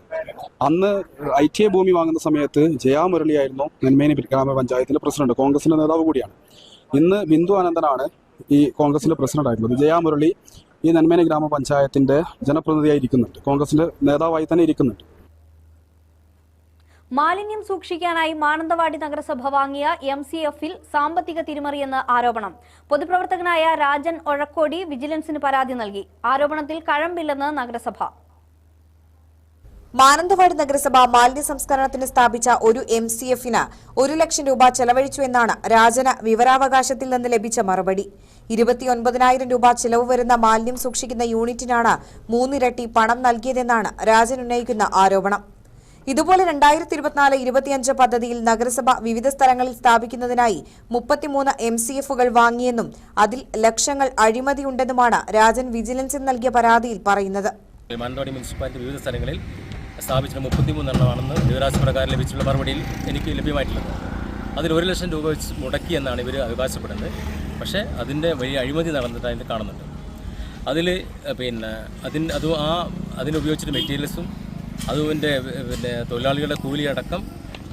അന്ന് ഐ ടി ഐ ഭൂമി വാങ്ങുന്ന സമയത്ത് ജയാ മുരളിയായിരുന്നു നെന്മേനി ഗ്രാമപഞ്ചായത്തിലെ പ്രസിഡന്റ് കോൺഗ്രസിന്റെ നേതാവ് കൂടിയാണ്. ഇന്ന് ബിന്ദു അനന്തനാണ് ഈ കോൺഗ്രസിന്റെ പ്രസിഡന്റ് ആയിട്ടുള്ളത്. ജയാ മുരളി ഈ നെന്മേനി ഗ്രാമപഞ്ചായത്തിന്റെ ജനപ്രതിനിധിയായി ഇരിക്കുന്നുണ്ട് കോൺഗ്രസിന്റെ നേതാവായി തന്നെ ഇരിക്കുന്നുണ്ട്. മാലിന്യം സൂക്ഷിക്കാനായി മാനന്തവാടി നഗരസഭ വാങ്ങിയ എം സി എഫിൽ സാമ്പത്തിക തിരിമറിയെന്ന് ആരോപണം. പൊതുപ്രവർത്തകനായ രാജൻ ഒഴക്കോടി വിജിലൻസിന് പരാതി നൽകി. ആരോപണത്തിൽ കഴമ്പില്ലെന്ന് നഗരസഭ. മാനന്തവാടി നഗരസഭ മാലിന്യ സംസ്കരണത്തിന് സ്ഥാപിച്ച ഒരു എം സി എഫിന് ഒരു ലക്ഷം രൂപ ചെലവഴിച്ചു എന്നാണ് രാജന വിവരാവകാശത്തിൽ നിന്ന് ലഭിച്ച മറുപടി. ഇരുപത്തിയൊൻപതിനായിരം രൂപ ചെലവ് വരുന്ന മാലിന്യം സൂക്ഷിക്കുന്ന യൂണിറ്റിനാണ് മൂന്നിരട്ടി പണം നൽകിയതെന്നാണ് രാജൻ ഉന്നയിക്കുന്ന ആരോപണം. ഇതുപോലെ രണ്ടായിരത്തി ഇരുപത്തിനാല് ഇരുപത്തിയഞ്ച് പദ്ധതിയിൽ നഗരസഭ വിവിധ സ്ഥലങ്ങളിൽ സ്ഥാപിക്കുന്നതിനായി മുപ്പത്തിമൂന്ന് എം സി എഫുകൾ വാങ്ങിയെന്നും അതിൽ ലക്ഷങ്ങൾ അഴിമതിയുണ്ടെന്നുമാണ് രാജൻ വിജിലൻസിൽ നൽകിയ പരാതിയിൽ പറയുന്നത്. മാനന്തവാടി മുനിസിപ്പാലിറ്റി വിവിധ സ്ഥലങ്ങളിൽ സ്ഥാപിച്ച മുപ്പത്തിമൂന്നെണ്ണമാണെന്ന് വിവരാശ പ്രകാരം ലഭിച്ചുള്ള മറുപടിയിൽ എനിക്ക് ലഭ്യമായിട്ടുള്ളത്. അതിൽ ഒരു ലക്ഷം രൂപ വെച്ച് മുടക്കി എന്നാണ് ഇവർ അവകാശപ്പെടുന്നത്. പക്ഷേ അതിന്റെ വലിയ അഴിമതി നടന്നിട്ട് കാണുന്നുണ്ട്. അതിൽ പിന്നെ അതിന് അത് ആ അതിനുപയോഗിച്ചിട്ട് മെറ്റീരിയൽസും അതിന്റെ പിന്നെ തൊഴിലാളികളുടെ കൂലി അടക്കം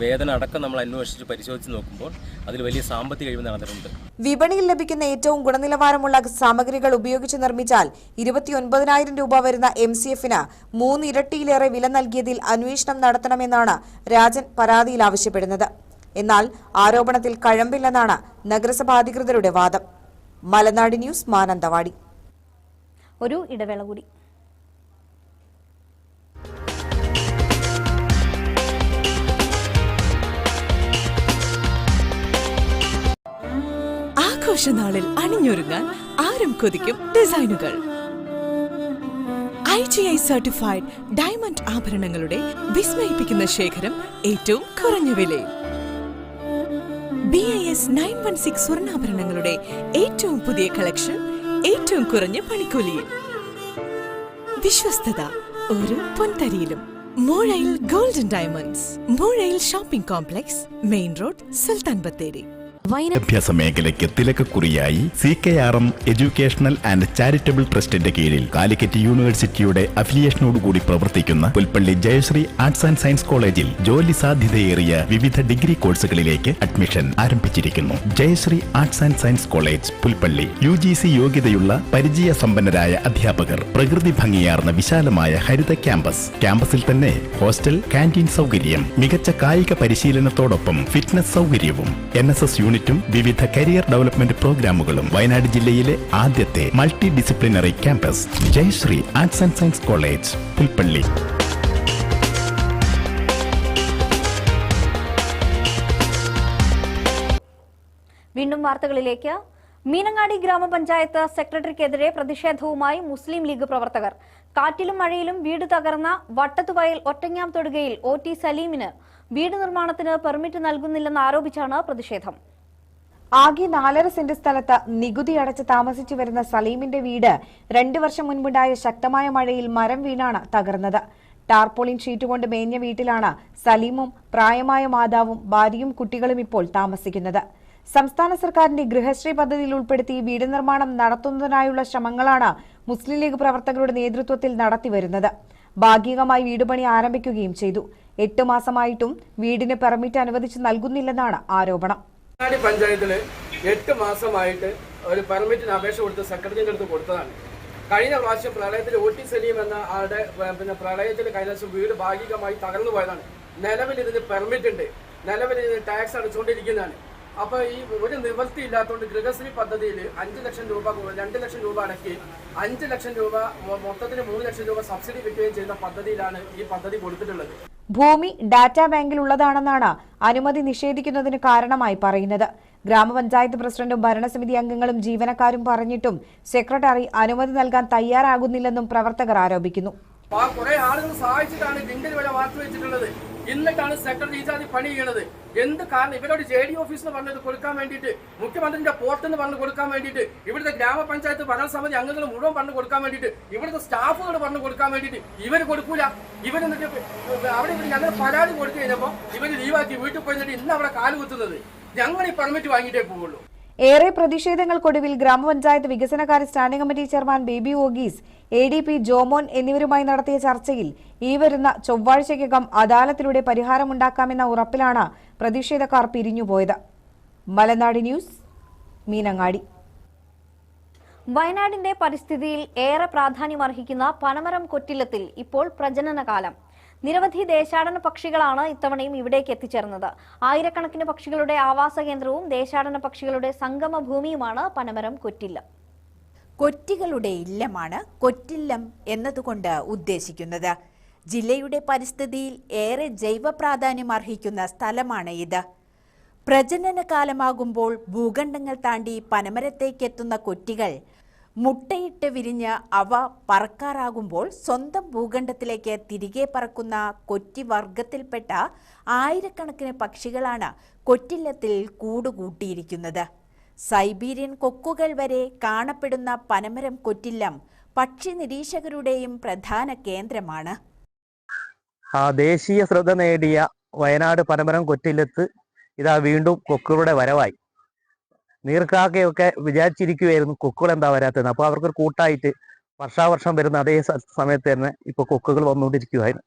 വേതന അടക്കം നമ്മൾ അന്വേഷിച്ച് പരിശോധിച്ച് നോക്കുമ്പോൾ അതിൽ വലിയ സാമ്പത്തിക കഴിവ് നടന്നിട്ടുണ്ട് വിപണിയിൽ ലഭിക്കുന്ന ഏറ്റവും ഗുണനിലവാരമുള്ള സാമഗ്രികൾ ഉപയോഗിച്ച് നിർമ്മിച്ചാൽ ഇരുപത്തിയൊൻപതിനായിരം രൂപ വരുന്ന എം സി എഫിന് മൂന്നിരട്ടിയിലേറെ വില നൽകിയതിൽ അന്വേഷണം നടത്തണമെന്നാണ് രാജൻ പരാതിയിൽ ആവശ്യപ്പെടുന്നത്. എന്നാൽ ആരോപണത്തിൽ കഴമ്പില്ലെന്നാണ് നഗരസഭാ അധികൃതരുടെ വാദം. മലനാട് ന്യൂസ് മാനന്തവാടി. ഒരു ഇടവേള കൂടി. ആഘോഷനാളിൽ അണിഞ്ഞൊരുങ്ങാൻ ആരും കൊതിക്കും ഡിസൈനുകൾ. I G I certified diamond ആഭരണങ്ങളുടെ വിസ്മയിപ്പിക്കുന്ന ശേഖരം ഏറ്റവും കുറഞ്ഞ വിലയിൽ. B I S nine one six സ്വർണാഭരണങ്ങളുടെ ഏറ്റവും പുതിയ കളക്ഷൻ ഏറ്റവും കുറഞ്ഞ പണിക്കൂലിയിൽ. വിശ്വസ്തത ഒരു പൊൻതരിയിലും. Moozhayil Golden Diamonds Moozhayil shopping complex main road Sultan Bathery. വിദ്യാഭ്യാസ മേഖലയ്ക്ക് തിലക്കക്കുറിയായി C K R M educational and charitable ട്രസ്റ്റിന്റെ കീഴിൽ കാലിക്കറ്റ് യൂണിവേഴ്സിറ്റിയുടെ അഫിലിയേഷനോടുകൂടി പ്രവർത്തിക്കുന്ന Pulpally Jayasree arts and science കോളേജിൽ ജോലി സാധ്യതയേറിയ വിവിധ ഡിഗ്രി കോഴ്സുകളിലേക്ക് അഡ്മിഷൻ ആരംഭിച്ചിരിക്കുന്നു. Jayasree arts and science college Pulpally U G C യോഗ്യതയുള്ള പരിചയ സമ്പന്നരായ അധ്യാപകർ പ്രകൃതി ഭംഗിയാർന്ന വിശാലമായ ഹരിത ക്യാമ്പസ് ക്യാമ്പസിൽ തന്നെ ഹോസ്റ്റൽ കാന്റീൻ സൗകര്യം മികച്ച കായിക പരിശീലനത്തോടൊപ്പം ഫിറ്റ്നസ് സൗകര്യവും എൻ എസ് എസ് യൂണിറ്റും വിവിധ കരിയർ ഡെവലപ്മെന്റ് പ്രോഗ്രാമുകളും വയനാട് ജില്ലയിലെ ആദ്യത്തെ multi disciplinary campus Jayasree arts and science college Pulpally. വീണ്ടും വാർത്തകളിലേക്ക്. മീനങ്ങാടി ഗ്രാമപഞ്ചായത്ത് സെക്രട്ടറിക്കെതിരെ പ്രതിഷേധവുമായി മുസ്ലിം ലീഗ് പ്രവർത്തകർ. കാറ്റിലും മഴയിലും വീട് തകർന്ന വട്ടത്തുവയൽ ഒറ്റങ്ങാം തൊടുകയിൽ ഒ ടി സലീമിന് വീട് നിർമ്മാണത്തിന് പെർമിറ്റ് നൽകുന്നില്ലെന്ന് ആരോപിച്ചാണ് പ്രതിഷേധം. ആകെ നാലര സെന്റ് സ്ഥലത്ത് നികുതി അടച്ച് താമസിച്ചു വരുന്ന സലീമിന്റെ വീട് രണ്ടു വർഷം മുൻപുണ്ടായ ശക്തമായ മഴയിൽ മരം വീണാണ് തകർന്നത്. ടാർപോളിൻ ഷീറ്റ് കൊണ്ട് മേഞ്ഞ വീട്ടിലാണ് സലീമും പ്രായമായ മാതാവും ഭാര്യയും കുട്ടികളും ഇപ്പോൾ താമസിക്കുന്നത്. സംസ്ഥാന സർക്കാരിന്റെ ഗൃഹശ്രീ പദ്ധതിയിൽ ഉൾപ്പെടുത്തി വീട് നിർമ്മാണം നടത്തുന്നതിനായുള്ള ശ്രമങ്ങളാണ് മുസ്ലിം ലീഗ് പ്രവർത്തകരുടെ നേതൃത്വത്തിൽ നടത്തിവരുന്നത് ഭാഗികമായി വീടുപണി ആരംഭിക്കുകയും ചെയ്തു. എട്ട് മാസമായിട്ടും വീടിന് പെർമിറ്റ് അനുവദിച്ച് നൽകുന്നില്ലെന്നാണ് ആരോപണം. അങ്ങാടി പഞ്ചായത്തിൽ എട്ട് മാസമായിട്ട് ഒരു പെർമിറ്റിന് അപേക്ഷ കൊടുത്ത് സെക്രട്ടറിയുടെ അടുത്ത് കൊടുത്തതാണ്. കഴിഞ്ഞ പ്രാവശ്യം പ്രളയത്തിൽ ഒ ടി സലീം എന്ന ആളുടെ പിന്നെ പ്രളയത്തിൽ കഴിഞ്ഞ ദിവസം വീട് ഭാഗികമായി തകർന്നു പോയതാണ്. നിലവിൽ ഇതിന് പെർമിറ്റ് ഉണ്ട്. നിലവിൽ ഇതിന് ടാക്സ് അടച്ചുകൊണ്ടിരിക്കുന്നതാണ്. അപ്പോൾ ഈ ഒരു നിവൃത്തി ഇല്ലാത്തതുകൊണ്ട് ഗൃഹശ്രീ പദ്ധതിയിൽ അഞ്ച് ലക്ഷം രൂപ രണ്ട് ലക്ഷം രൂപ അടക്കി അഞ്ച് ലക്ഷം രൂപ മൊത്തത്തിൽ മൂന്ന് ലക്ഷം രൂപ സബ്സിഡി കിട്ടുകയും ചെയ്യുന്ന പദ്ധതിയിലാണ് ഈ പദ്ധതി കൊടുത്തിട്ടുള്ളത്. ഭൂമി ഡാറ്റാ ബാങ്കിൽ ഉള്ളതാണെന്നാണ് അനുമതി നിഷേധിക്കുന്നതിന് കാരണമായി പറയുന്നത്. ഗ്രാമപഞ്ചായത്ത് പ്രസിഡന്റും ഭരണസമിതി അംഗങ്ങളും ജീവനക്കാരും പറഞ്ഞിട്ടും സെക്രട്ടറി അനുമതി നൽകാൻ തയ്യാറാകുന്നില്ലെന്നും പ്രവർത്തകർ ആരോപിക്കുന്നു. സഹായിച്ചിട്ടാണ് വാർത്ത വെച്ചിട്ടുള്ളത്. എന്നിട്ടാണ് സെക്രട്ടറി ഈ ജാതി പണി ചെയ്യണത്. എന്ത് കാരണം? ഇവരോട് ജെ ഡി ഓഫീസിൽ പറഞ്ഞത് കൊടുക്കാൻ വേണ്ടിയിട്ട് മുഖ്യമന്ത്രിന്റെ പോർട്ടിന് പറഞ്ഞു കൊടുക്കാൻ വേണ്ടിയിട്ട് ഇവിടുത്തെ ഗ്രാമപഞ്ചായത്ത് ഭരണസമിതി അംഗങ്ങൾ മുഴുവൻ പറഞ്ഞു കൊടുക്കാൻ വേണ്ടിയിട്ട് ഇവിടുത്തെ സ്റ്റാഫുകൾ പറഞ്ഞു കൊടുക്കാൻ വേണ്ടിയിട്ട് ഇവർ കൊടുക്കൂല. ഇവർ എന്നിട്ട് അവിടെ ഇവർ ഞങ്ങൾ പരാതി കൊടുത്തു കഴിഞ്ഞപ്പോൾ ഇവർ ലീവാക്കി വീട്ടിൽ പോയിട്ട് ഇന്ന് അവിടെ കാൽ കുത്തുന്നത്. ഞങ്ങൾ ഈ പെർമിറ്റ് വാങ്ങിയിട്ടേ പോവുള്ളൂ. ഏറെ പ്രതിഷേധങ്ങൾക്കൊടുവിൽ ഗ്രാമപഞ്ചായത്ത് വികസനകാര്യ standing committee chairman Baby Ogees A D P Jomon എന്നിവരുമായി നടത്തിയ ചർച്ചയിൽ ഈ വരുന്ന ചൊവ്വാഴ്ചയ്ക്കകം അദാലത്തിലൂടെ പരിഹാരമുണ്ടാക്കാമെന്ന ഉറപ്പിലാണ് പ്രതിഷേധക്കാർ പിരിഞ്ഞുപോയത്. മലനാട് ന്യൂസ് മീനങ്ങാടി. വയനാടിന്റെ പരിസ്ഥിതിയിൽ ഏറെ പ്രാധാന്യമർഹിക്കുന്ന പനമരം കൊറ്റില്ലത്തിൽ ഇപ്പോൾ പ്രജനനകാലം. നിരവധി ദേശാടന പക്ഷികളാണ് ഇത്തവണയും ഇവിടേക്ക് എത്തിച്ചേർന്നത്. ആയിരക്കണക്കിന് പക്ഷികളുടെ ആവാസ കേന്ദ്രവും ദേശാടന പക്ഷികളുടെ സംഗമ ഭൂമിയുമാണ് പനമരം കൊറ്റില്ലം കൊറ്റികളുടെ ഇല്ലമാണ് കൊറ്റില്ലം എന്നതുകൊണ്ട് ഉദ്ദേശിക്കുന്നത്. ജില്ലയുടെ പരിസ്ഥിതിയിൽ ഏറെ ജൈവ പ്രാധാന്യം അർഹിക്കുന്ന സ്ഥലമാണ് ഇത്. പ്രജനന കാലമാകുമ്പോൾ ഭൂഖണ്ഡങ്ങൾ താണ്ടി പനമരത്തേക്കെത്തുന്ന കൊറ്റികൾ മുട്ടയിട്ട് വിരിഞ്ഞ് അവ പറക്കാറാകുമ്പോൾ സ്വന്തം ഭൂഖണ്ഡത്തിലേക്ക് തിരികെ പറക്കുന്ന കൊറ്റി വർഗത്തിൽപ്പെട്ട ആയിരക്കണക്കിന് പക്ഷികളാണ് കൊറ്റില്ലത്തിൽ കൂടുകൂട്ടിയിരിക്കുന്നത്. സൈബീരിയൻ കൊക്കുകൾ വരെ കാണപ്പെടുന്ന പനമരം കൊറ്റില്ലം പക്ഷി നിരീക്ഷകരുടെയും പ്രധാന കേന്ദ്രമാണ്. ദേശീയ ശ്രദ്ധ നേടിയ വയനാട് പനമരം കൊറ്റില്ലത്ത് ഇതാ വീണ്ടും കൊക്കുകളുടെ വരവായി. നീർക്കാക്കയൊക്കെ വിചാരിച്ചിരിക്കുമായിരുന്നു കൊക്കുകൾ എന്താ വരാത്തത് അപ്പൊ അവർക്കൊരു കൂട്ടായിട്ട് വർഷാവർഷം വരുന്ന അതേ സമയത്ത് തന്നെ ഇപ്പൊ കൊക്കുകൾ വന്നുകൊണ്ടിരിക്കുവായിരുന്നു.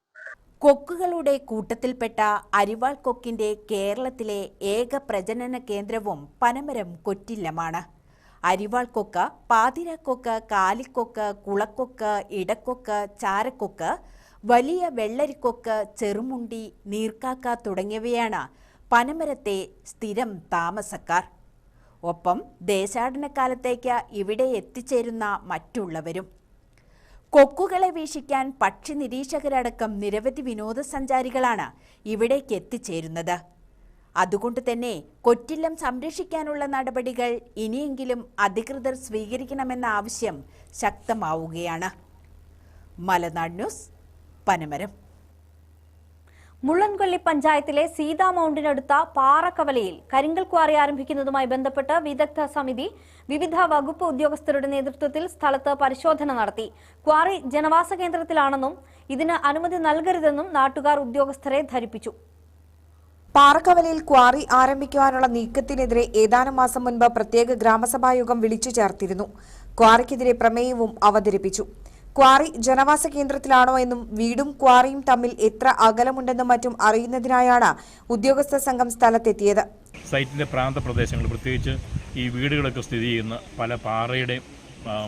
കൊക്കുകളുടെ കൂട്ടത്തിൽപ്പെട്ട അരിവാൾ കൊക്കിന്റെ കേരളത്തിലെ ഏക പ്രജനന കേന്ദ്രവും പനമരം കൊറ്റില്ലമാണ്. അരിവാൾ കൊക്ക് പാതിരക്കൊക്ക് കാലിക്കൊക്ക് കുളക്കൊക്ക് ഇടക്കൊക്ക് ചാരക്കൊക്ക് വലിയ വെള്ളരിക്കൊക്ക് ചെറുമുണ്ടി നീർക്കാക്ക തുടങ്ങിയവയാണ് പനമരത്തെ സ്ഥിരം താമസക്കാർ. ഒപ്പം ദേശാടനക്കാലത്തേക്ക് ഇവിടെ എത്തിച്ചേരുന്ന മറ്റുള്ളവരും. കൊക്കുകളെ വീക്ഷിക്കാൻ പക്ഷി നിരീക്ഷകരടക്കം നിരവധി വിനോദസഞ്ചാരികളാണ് ഇവിടേക്ക് എത്തിച്ചേരുന്നത്. അതുകൊണ്ട് തന്നെ കൊറ്റില്ലം സംരക്ഷിക്കാനുള്ള നടപടികൾ ഇനിയെങ്കിലും അധികൃതർ സ്വീകരിക്കണമെന്ന ആവശ്യം ശക്തമാവുകയാണ്. മലനാട് ന്യൂസ് പനമരം. മുള്ളൻകൊല്ലി പഞ്ചായത്തിലെ സീതാ മൗണ്ടിനടുത്ത പാറക്കവലയിൽ കരിങ്കൽ ക്വാറി ആരംഭിക്കുന്നതുമായി ബന്ധപ്പെട്ട് വിദഗ്ധ സമിതി വിവിധ വകുപ്പ് ഉദ്യോഗസ്ഥരുടെ നേതൃത്വത്തിൽ സ്ഥലത്ത് പരിശോധന നടത്തി. ക്വാറി ജനവാസ കേന്ദ്രത്തിലാണെന്നും ഇതിന് അനുമതി നൽകരുതെന്നും നാട്ടുകാർ ഉദ്യോഗസ്ഥരെ ധരിപ്പിച്ചു. പാറക്കവലയിൽ ക്വാറി ആരംഭിക്കുവാനുള്ള നീക്കത്തിനെതിരെ ഏതാനും മാസം മുൻപ് പ്രത്യേക ഗ്രാമസഭായോഗം വിളിച്ചു ചേർത്തിരുന്നു. ക്വാറിക്കെതിരെ പ്രമേയവും അവതരിപ്പിച്ചു. ക്വാറി ജനവാസ കേന്ദ്രത്തിലാണോ എന്നും വീടും ക്വാറിയും തമ്മിൽ എത്ര അകലമുണ്ടെന്നും മറ്റും അറിയുന്നതിനായാണ് ഉദ്യോഗസ്ഥ സംഘം സ്ഥലത്തെത്തിയത്. സൈറ്റിന്റെ പ്രാന്ത പ്രദേശങ്ങൾ പ്രത്യേകിച്ച് ഈ വീടുകളൊക്കെ സ്ഥിതി ചെയ്യുന്ന പല പാറയുടെയും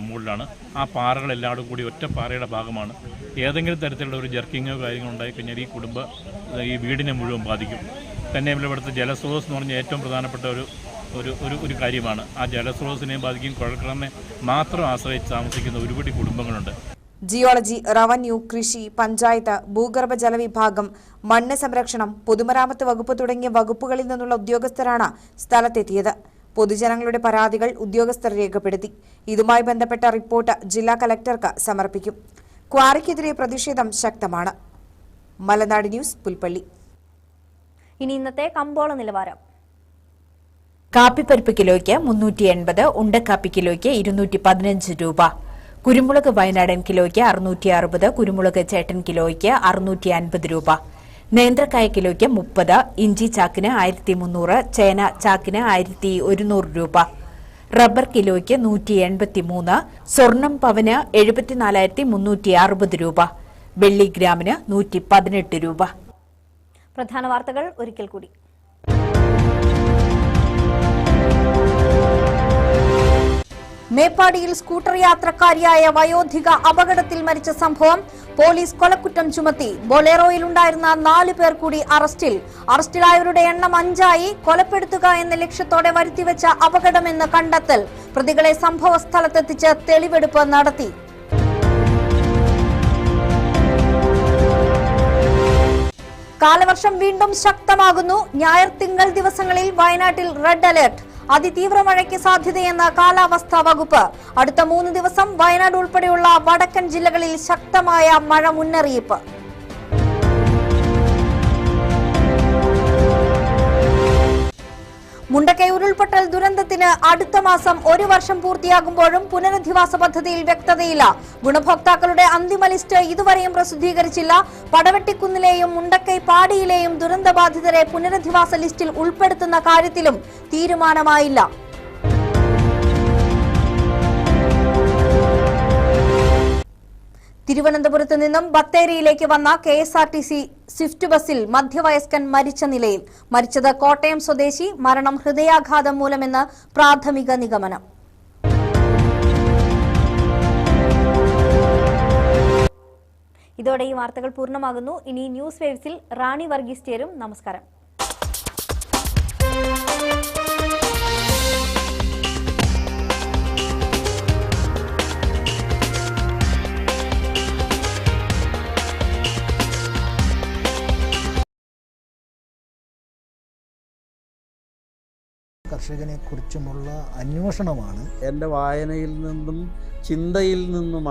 മുകളിലാണ്. ആ പാറകൾ എല്ലാവരും കൂടി ഒറ്റ പാറയുടെ ഭാഗമാണ്. ഏതെങ്കിലും തരത്തിലുള്ള ഒരു ജർക്കിങ്ങോ കാര്യങ്ങളോ ഉണ്ടായിക്കഴിഞ്ഞാൽ ഈ കുടുംബ ഈ വീടിനെ മുഴുവൻ ബാധിക്കും. തന്നെ ഇവിടുത്തെ ജലസ്രോതസ് എന്ന് പറഞ്ഞാൽ ഏറ്റവും പ്രധാനപ്പെട്ട ഒരു ഒരു ഒരു ഒരു കാര്യമാണ്. ആ ജലസ്രോതസ്സിനെ ബാധിക്കും. കുഴൽക്കിണറിനെ മാത്രം ആശ്രയിച്ച് താമസിക്കുന്ന ഒരുപാട് കുടുംബങ്ങളുണ്ട്. ജിയോളജി റവന്യൂ കൃഷി പഞ്ചായത്ത് ഭൂഗർഭ ജലവിഭാഗം മണ്ണ് സംരക്ഷണം പൊതുമരാമത്ത് വകുപ്പ് തുടങ്ങിയ വകുപ്പുകളിൽ നിന്നുള്ള ഉദ്യോഗസ്ഥരാണ് സ്ഥലത്തെത്തിയത്. പൊതുജനങ്ങളുടെ പരാതികൾ ഉദ്യോഗസ്ഥർ രേഖപ്പെടുത്തി. ഇതുമായി ബന്ധപ്പെട്ട റിപ്പോർട്ട് ജില്ലാ കലക്ടർക്ക് സമർപ്പിക്കും. ക്വാറിക്കെതിരെ പ്രതിഷേധം ശക്തമാണ്. മലനാട് ന്യൂസ് പുൽപ്പള്ളി. ഇനി ഇന്നത്തെ കമ്പോള നിലവാരം. കാപ്പിപ്പരിപ്പ് കിലോയ്ക്ക് മുന്നൂറ്റി എൺപത് ഉണ്ടക്കാപ്പി കിലോയ്ക്ക് ഇരുന്നൂറ്റി പതിനഞ്ച് രൂപ. കുരുമുളക് വയനാടൻ കിലോയ്ക്ക് അറുന്നൂറ്റി അറുപത് കുരുമുളക് ചേട്ടൻ കിലോയ്ക്ക് അറുന്നൂറ്റി അൻപത് രൂപ. നേന്ത്രക്കായ കിലോയ്ക്ക് മുപ്പത് ഇഞ്ചി ചാക്കിന് ആയിരത്തി മുന്നൂറ് ചേന ചാക്കിന് ആയിരത്തി ഒരുന്നൂറ് രൂപ. റബ്ബർ കിലോയ്ക്ക് നൂറ്റി എൺപത്തി മൂന്ന് സ്വർണം പവന് എഴുപത്തിനാലായിരത്തി മുന്നൂറ്റി അറുപത് രൂപ. വെള്ളി ഗ്രാമിന് നൂറ്റി പതിനെട്ട് രൂപ. പ്രധാന വാർത്തകൾ ഒരിക്കൽ കൂടി. മേപ്പാടിയിൽ സ്കൂട്ടർ യാത്രക്കാരിയായ വയോധിക അപകടത്തിൽ മരിച്ച സംഭവം പോലീസ് കൊലക്കുറ്റം ചുമത്തി. ബൊലേറോയിലുണ്ടായിരുന്ന നാല് പേർ കൂടി അറസ്റ്റിൽ. അറസ്റ്റിലായവരുടെ എണ്ണം അഞ്ചായി. കൊലപ്പെടുത്തുക എന്ന ലക്ഷ്യത്തോടെ വരുത്തിവെച്ച അപകടമെന്ന് കണ്ടെത്തൽ. പ്രതികളെ സംഭവ സ്ഥലത്തെത്തിച്ച് തെളിവെടുപ്പ് നടത്തി. കാലവർഷം വീണ്ടും ശക്തമാകുന്നു. ഞായർ തിങ്കൾ ദിവസങ്ങളിൽ വയനാട്ടിൽ റെഡ് അലേർട്ട്. അതിതീവ്ര മഴയ്ക്ക് സാധ്യതയെന്ന കാലാവസ്ഥാ വകുപ്പ് അടുത്ത മൂന്ന് ദിവസം വയനാട് ഉൾപ്പെടെയുള്ള വടക്കൻ ജില്ലകളിൽ ശക്തമായ മഴ മുന്നറിയിപ്പ്. മുണ്ടക്കൈ ഉരുൾപൊട്ടൽ ദുരന്തത്തിന് അടുത്ത മാസം ഒരു വർഷം പൂർത്തിയാകുമ്പോഴും പുനരധിവാസ പദ്ധതിയിൽ വ്യക്തതയില്ല. ഗുണഭോക്താക്കളുടെ അന്തിമ ലിസ്റ്റ് ഇതുവരെയും പ്രസിദ്ധീകരിച്ചില്ല. പടവെട്ടിക്കുന്നിലെയും മുണ്ടക്കൈ പാടിയിലെയും ദുരന്തബാധിതരെ പുനരധിവാസ ലിസ്റ്റിൽ ഉൾപ്പെടുത്തുന്ന കാര്യത്തിലും തീരുമാനമായില്ല. തിരുവനന്തപുരത്ത് നിന്നും ബത്തേരിയിലേക്ക് വന്ന K S R T C Swift ബസ്സിൽ മധ്യവയസ്കൻ മരിച്ച നിലയിൽ. മരിച്ചത് കോട്ടയം സ്വദേശി മരണം ഹൃദയാഘാതം മൂലമെന്ന് പ്രാഥമിക നിഗമനം. ഇതോടെ ഈ വാർത്തകൾ പൂർണമാകുന്നു. ഇനി ന്യൂസ് വേവ്സിൽ റാണി വർഗീസ് ചേരും. നമസ്കാരം. കർഷകനെ കുറിച്ചുമുള്ള അന്വേഷണമാണ് എന്റെ വായനയിൽ നിന്നും ചിന്തയിൽ നിന്നുമാണ്